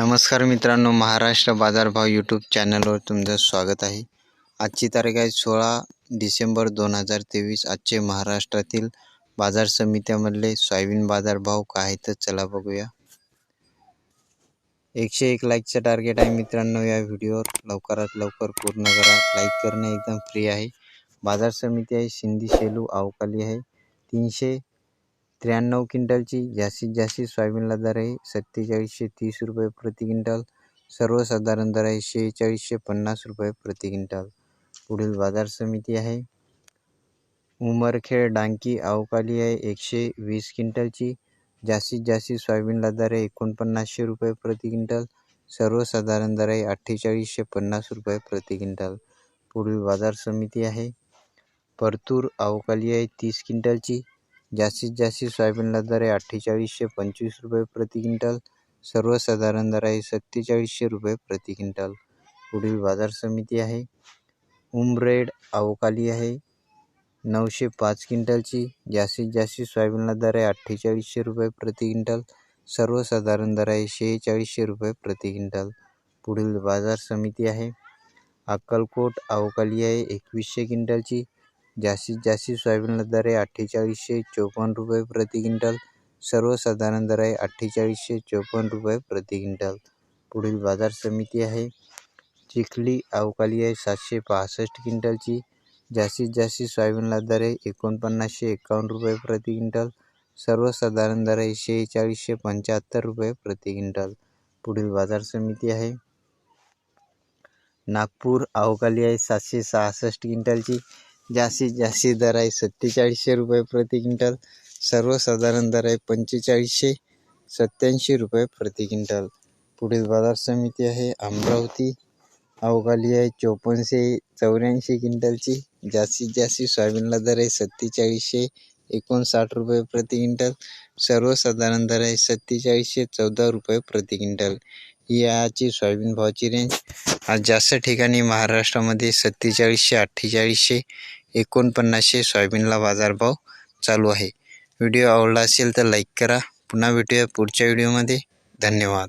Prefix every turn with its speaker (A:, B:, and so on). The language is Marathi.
A: नमस्कार मित्रांनो महाराष्ट्र बाजारभाव यूट्यूब चॅनलवर तुमचं स्वागत आहे. आजची तारीख आहे सोळा डिसेंबर दोन हजार तेवीस. आजचे महाराष्ट्रातील बाजार समित्यामधले सोयाबीन बाजारभाव काय तर चला बघूया. एकशे एक लाईकचं टार्गेट आहे मित्रांनो या व्हिडिओवर. लवकरात लवकर पूर्ण करा. लाईक करणे एकदम फ्री आहे. बाजार समिती आहे सिंधी शेलू अवकाली आहे. तीनशे त्र्याण्णव क्विंटलची जास्तीत जास्त सोयाबीनला दर आहे सत्तेचाळीसशे तीस रुपये प्रति क्विंटल. सर्वसाधारण दर आहे शेहेचाळीसशे पन्नास रुपये प्रति क्विंटल. पुढील बाजार समिती आहे. उमरखेड डांकी अवकाली आहे एकशे वीस क्विंटलची. जास्तीत जास्त सोयाबीनला दर आहे एकोणपन्नासशे रुपये प्रति क्विंटल. सर्वसाधारण दर आहे अठ्ठेचाळीसशे पन्नास रुपये प्रति क्विंटल. पुढील बाजार समिती आहे. परतूर अवकाली आहे तीस क्विंटलची. जास्तीत जास्त सोयाबीनला दर आहे अठ्ठेचाळीसशे पंचवीस रुपये प्रति क्विंटल सर्वसाधारण दर आहे सत्तेचाळीसशे रुपये प्रति क्विंटल. पुढील बाजार समिती आहे. उमरेड अवकाली आहे. नऊशे पाच क्विंटलची जास्तीत जास्त सोयाबीनला दर आहे अठ्ठेचाळीसशे रुपये प्रति क्विंटल सर्वसाधारण दर आहे शेहेचाळीसशे रुपये प्रति क्विंटल. पुढील बाजार समिती आहे. अक्कलकोट अवकाली आहे एकवीसशे क्विंटलची जास्तीत जास्त सोयाबीनला दर आहे अठ्ठेचाळीसशे चोपन्न रुपये प्रति क्विंटल. सर्वसाधारण दर आहे अठ्ठेचाळीसशे चोपन्न रुपये प्रति क्विंटल. पुढील बाजार समिती आहे. चिखली अवकाली आहे सातशे पासष्ट क्विंटलची. जास्तीत जास्त सोयाबीनला दर आहे एकोणपन्नासशे एकावन्न रुपये प्रति क्विंटल. सर्वसाधारण दर आहे शेहेचाळीसशे पंच्याहत्तर रुपये प्रति क्विंटल. पुढील बाजार समिती आहे. नागपूर अवकाली आहे सातशे सहासष्ट क्विंटलची. जास्तीत जास्त दर आहे सत्तेचाळीसशे रुपये प्रति क्विंटल. सर्वसाधारण दर आहे पंचेचाळीसशे सत्याऐंशी रुपये प्रति क्विंटल. पुढील बाजार समिती आहे अमरावती. अवकाली आहे चोपन्नशे चौऱ्याऐंशी क्विंटलची. जास्तीत जास्त सोयाबीनला दर आहे सत्तेचाळीसशे एकोणसाठ रुपये प्रति क्विंटल. सर्वसाधारण दर आहे सत्तेचाळीसशे चौदा रुपये प्रति क्विंटल. ही याची सोयाबीन भावाची रेंज आज जास्त ठिकाणी महाराष्ट्रामध्ये सत्तेचाळीसशे अठ्ठेचाळीसशे एकोणपन्नासशे सोयाबीनला बाजारभाव चालू आहे. व्हिडिओ आवडला असेल तर लाईक करा. पुन्हा भेटूया पुढच्या व्हिडिओमध्ये धन्यवाद.